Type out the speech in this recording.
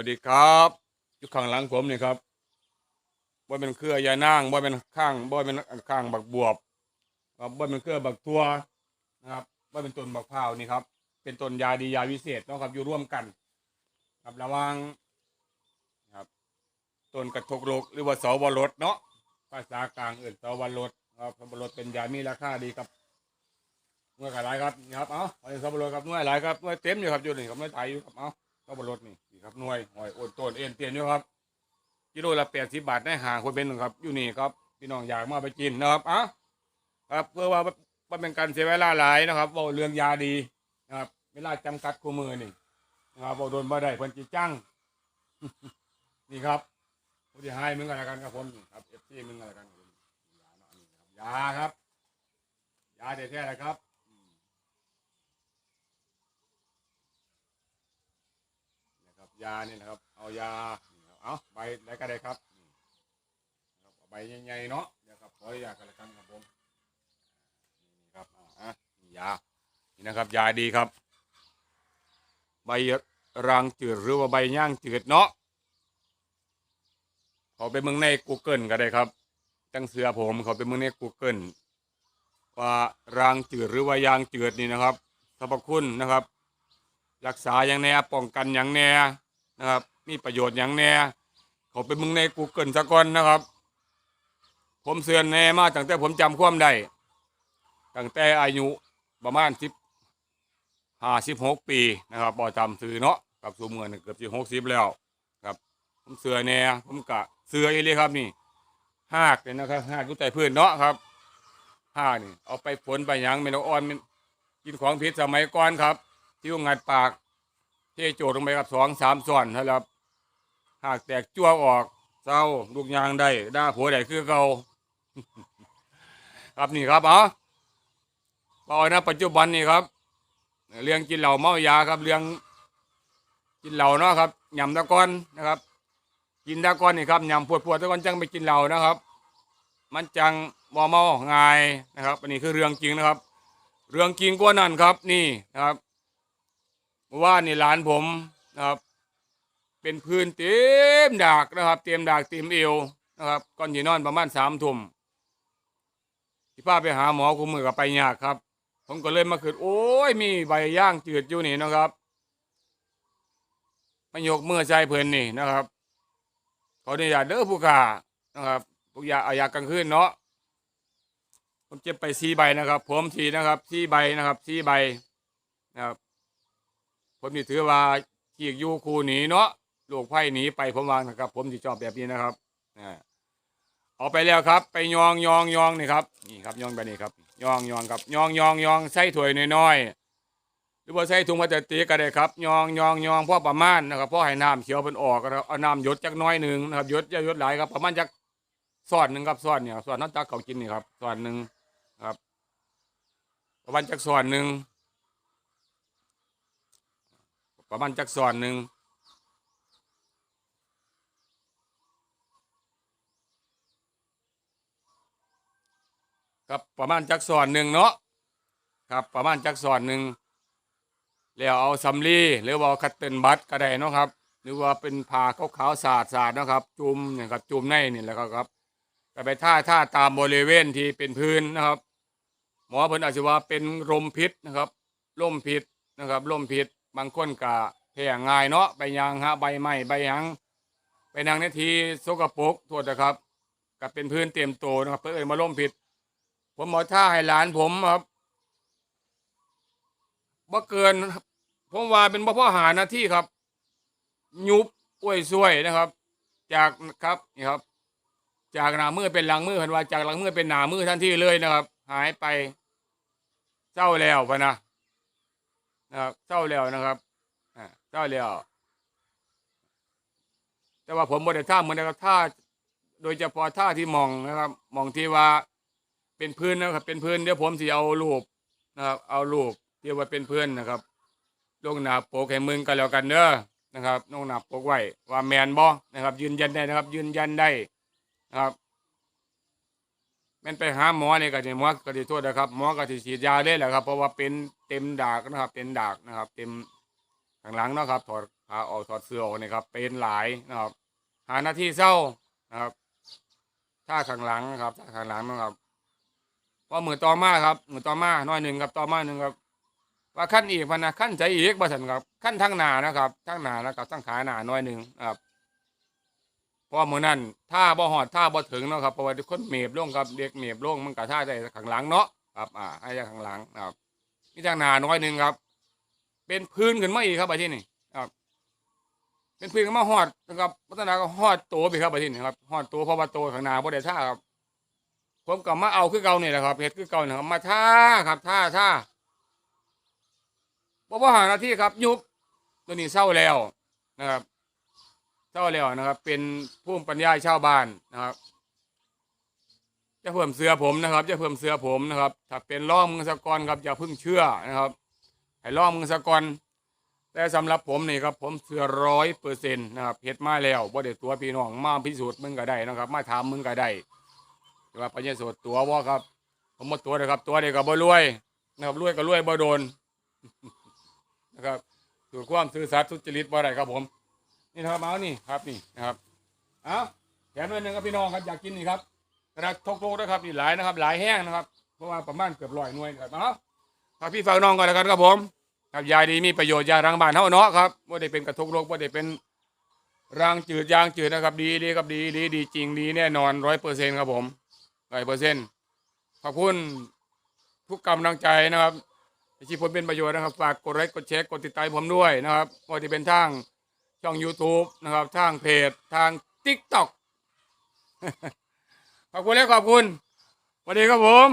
วัสดีครับอยู่ข้างหลังผมนี่ครับว่เป็นเครือยานางว่เป็นข้างว่เป็นข้างบักบวบครับว่เป็นเครือบักทัวนะครับว่เป็นต้นบักพร้าวนี่ครับ เป็นต้นยาดียาวิเศษเนาะครับอยู่ร่วมกัน ครับระวังครับต้นกระทกโรกหรือว่าเสาวรสเนาะภาษากลางเอื่นเสาวรสครับเสาวรสเป็นยามีราคาดีครับหน่วยขายหลายครับนะครับเอาเอาเสาวรสครับหน่วยหลายครับหน่วยเต็มอยู่ครับอยู่นี่ครับหน่วยไทยอยู่ครับเอาก็บนรถนี่นี่ ครับหน่วยหอยโอนต้นเอ็นเตียนอยู่ครับกิโลละแปดสิบบาทได้หาคนเป็นหนึ่งครับ อยู่นี่ครับพี่น้องอยากมาไปกินนะครับอะครับเพื่อว่าว่าเป็นการเสียเวลาหลายนะครับว่าเรื่องยาดีนะครับเวลาจำกัดคู่มือนี่นะครับว่าโดนบ่ได้เพิ่นจิจังนี่ครับผู้ที่ให้มึงกันแล้วกันครับผมนี่ครับเอฟซีมึงกันแล้วกันครับผมยาเนาะนี่ครับยาครับยาแท้ๆเลยครับ นะครับ ยาเนี่ยนะครับ เอายาเอาใบไหนก็ได้ครับครับเอาใบใหญ่ๆเนาะเดี๋ยวครับขออนุญาตกันละกันครับผมนี่ครับอ่าอะนี่ยานี่นะครับ ยาดีครับ ใบรางจืดหรือว่าใบย่างจืดเนาะเขาไปเมืองใน Google ก็ได้ครับตั้งเสือผมเขาไปเมืองใน Google ว่ารางจืดหรือว่ายางจืดนี่นะครับสรรพคุณนะครับ รักษาอย่างแน่ป้องกันอย่างแน่ นะครับ มีประโยชน์อย่างแน่เขาไปมึงใน Google สะก่อนนะครับ ผมเสือนแน่มากตั้งแต่ผมจำความได้ตั้งแต่อายุประมาณสิบห้าสิบหกปีนะครับบ่จำซื้อเนาะกับสูงเงินเกือบสิบหกสิบแล้วครับ ผมเสือแน่ผมกะเสืออีเลยครับนี่หากเลยนะครับหากอยู่ใต้พื้นเนาะครับหากนี่เอาไปฝนไปหยังไม่ต้องอ่อนกินของผิดสมัยก่อนครับ ที่ว่างัดปาก ทโจดลงไปครับสองสามส่วนนะครับ หากแตกจั่วออกเศร้าลูกยางได้ด่าผัวได้คือเก่าครับนี่ครับเอาเอานะปัจจุบันนี่ครับ เรื่องกินเหล้าเมายาครับ เรื่องกินเหล้าเนาะครับยำตะกอนนะครับ กินตะกอนนี่ครับยำปวดปวดตะกอนจังไปกินเหล้านะครับ มันจังบ่เมาง่ายนะครับ อันนี้คือเรื่องจริงนะครับ เรื่องจริงกว่านั้นครับ นี่นะครับ เมื่อว่านนี่หลานผมนะครับ เป็นพื้นเต็มดากนะครับ เต็มดากเต็มเอวนะครับก่อนที่นอนประมาณสามทุ่มที่พาไปหาหมอคุมมือกับไปยากครับ ผมก็เลยมาคิดโอ้ยมีใบย่างจืดอยู่นี่นะครับมายกมือใจเพื่อนนี่นะครับขออนุญาตเด้อผู้ขานะครับผู้ยาอายากลางคืนเนาะผมเจ็บไปสี่ใบนะครับ ผมทีนะครับสี่ใบนะครับสี่ใบนะครับ ผมนี่ถือว่าขีกยูคูหนีเนาะลูกไผ่หนีไปผมวางนะครับ ผมที่ชอบแบบนี้นะครับอ่าเอาไปแล้วครับ ไปยองยองยองนี่ครับนี่ครับยองแบบนี้ครับยองยองครับยองยองยองใส่ถ้วยน้อยๆหรือว่าใส่ถุงพลาสติกก็ได้ครับยองยองยองพ่อประมาณนะครับพ่อให้น้ำเขียวเป็นออกนะครับเอาน้ำหยดจักน้อยหนึ่งนะครับหยดอย่าหยดหลายครับประมาณจักซอดหนึ่งครับซอดเนี่ยซอดน้ำตาเขากินนี่ครับซอดหนึ่งครับประมาณจักซอดหนึ่ง ประมาณจักส่วนหนึ่งครับประมาณจักส่วนหนึ่งเนาะครับประมาณจักส่วนหนึ่งแล้วเอาสำลีหรือว่าเอาคัตเติลบัตก็ได้เนาะครับ หรือว่าเป็นผ้าขาวๆสาดสาดๆเนาะครับ จุ่มเนี่ยครับจุ่มในนี่แหละครับก็ไปท่าท่าตามบริเวณที่เป็นพื้นนะครับ หมอเพิ่นอาจจะว่าเป็นลมพิษนะครับลมพิษนะครับลมพิษ บางคนก็แพ้ง่ายเนาะใบยางฮะใบไม้ใบหยังไปนางนาทีสกปรกโทษนะครับก็เป็นพื้นเต็มโตนะครับเพื่อเอ่ยมาล่มผิด ผมหมอท่าให้หลานผมครับบ่เกินผมว่าเป็นบ่พ่อหาหน้าที่ครับ ยุบอ้วยซวยนะครับ จากครับนี่ครับ จากหน้ามือเป็นหลังมือเห็นว่าจากหลังมือเป็นหน้ามือทันทีเลยนะครับ หายไปเศร้าแล้วพะนะ นะครับเศร้าแล้วนะครับอ่าเศร้าแล้ว แต่ว่าผมบริท่าเหมือนนะครับท่าโดยเฉพาะท่าที่มองนะครับมองที่ว่าเป็นพื้นนะครับ เป็นพื้นเดี๋ยวผมสิเอารูปนะครับ เอารูปที่ว่าเป็นพื้นนะครับลงหนาโปกให้มึงกันแล้วกันเด้อนะครับลงหนาโปกไว้ว่าแมนบอนะครับ ยืนยันได้นะครับ ยืนยันได้นะครับ แม่นไปหาหมอเนี่ยก็จะหมอก็จะโทษนะครับหมอก็จะฉีดยาเลยแหละครับ เพราะว่าเป็นเต็มดากนะครับ เป็นดากนะครับ เต็มข้างหลังนะครับ ถอดผ้าออกถอดเสื้อออกนี่ครับ เป็นหลายนะครับ หาหน้าที่เศร้านะครับถ้าข้างหลังนะครับถ้าข้างหลังนะครับพอมือต่อมาครับมือต่อมาน้อยหนึ่งครับต่อมาหนึ่งครับ ว่าขั้นอีกพันนะขั้นใจอีกบ่สันครับขั้นทั้งหนานะครับทั้งหนาแล้วกับทั้งขาหนาน้อยหนึ่งครับ เพราะมือนั้นถ้าบ่หอดถ้าบ่ถึงเนาะครับเพราะว่าคนเมบลงครับเด็กเมบลงมันก็ท่าได้ข้างหลังเนาะครับอ่าให้ได้ข้างหลังนะครับนี่ทางหนาน้อยหนึ่งครับ เป็นพื้นขึ้นมาอีกครับไปที่นี่ครับเป็นพื้นขึ้นมาหอดนะครับพัฒนาก็หอดตัวไปครับไปที่นี่ครับหอดตัวเพราะว่าตัวข้างหน้าบ่ได้ท่าครับผมก็มาเอาคือเก่าเนี่ยแหละครับเฮ็ดคือเก่านี่ครับมาท่าครับท่าท่าบ่บ่หาหน้าที่ครับ ยุบตัวนี้เศร้าแล้วนะครับ เศร้าแล้วนะครับ เป็นผู้ปัญญาชาวบ้านนะครับ จะเพิ่มเสือผมนะครับ จะเพิ่มเสือผมนะครับ ถ้าเป็นล่องมือสะกอนครับอย่าพิ่งเชื่อนะครับให้ล่องมือสะกอนแต่สำหรับผมนี่ครับผมเสือร้อยเปอร์เซ็นต์นะครับเฮ็ดมาแล้วบ่ได้ตัวพี่น้องมาพิสูจน์มึงก็ได้นะครับ มาถามมึงก็ได้ว่าปัญญาสดตัวว่าครับ ผมมาตัวเลยครับ ตัวเดียวก็บ่รวยนะครับรวยก็รวยบ่โดนนะครับสู่ความซื่อสัตย์สุจริตบ่ได้ครับผม นี่นะครับเอานี่ครับนี่นะครับเอาแถมหน่อยหนึ่งครับพี่น้องครับอยากกินนี่ครับกระดาษทกโลกนะครับนี่หลายนะครับ หลายแห้งนะครับ เพราะว่าประมาณเกือบร้อยหน่วยนะครับเอาฝากพี่ฝากน้องก่อนแล้วกันครับผมครับยาดีมีประโยชน์ยารังบานเท่าเนาะครับว่าได้เป็นกระทกโลกว่าได้เป็นรางจืดยางจืดนะครับ ดีดีครับดีดีดีจริงดีแน่นอนร้อยเปอร์เซ็นต์ครับผมร้อยเปอร์เซ็นต์ขอบคุณทุกกำลังใจนะครับที่ผมเป็นประโยชน์นะครับ ฝากกดไลค์กดแชร์กดติดตามผมด้วยนะครับว่าจะเป็นทาง ช่อง YouTube นะครับ ทางเพจทาง TikTok ขอบคุณและขอบคุณสวัสดีครับผม